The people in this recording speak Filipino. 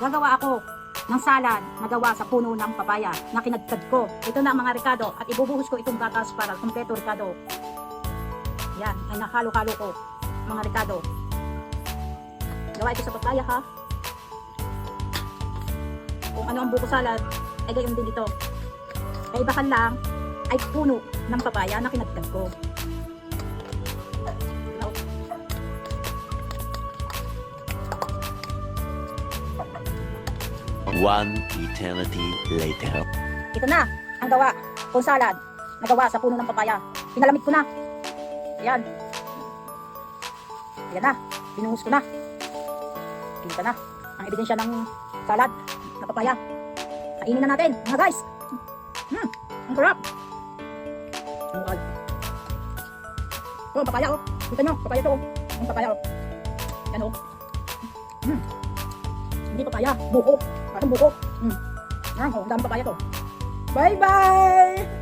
Gagawa ako ng salad na gawa sa puno ng papaya na kinadkad ko. Ito na ang mga ricado at ibubuhos ko itong gatas para kumpleto ricado. Yan, ay nahalo-halo ko mga ricado. Gawa ito sa papaya ha. Kung ano ang buko salad, ay gayon din ito. Kaibahan lang ay puno ng papaya na kinadkad ko. One eternity later. Ito na, ang gawa kong salad na gawa sa puno ng papaya. Pinalamig ko na. Ayan. Ayan na, binuhos ko na. Kita na, ang ebidensya ng salad na papaya. Kainin na natin, mga guys. Hmm, ang sarap. Ito, ang papaya oh. Kita nyo, papaya to oh. Ang papaya oh. Yan oh. Hmm. Hindi papaya, buko. Parang buko. Hmm. Ah, oh, ang dami papaya to. Bye-bye!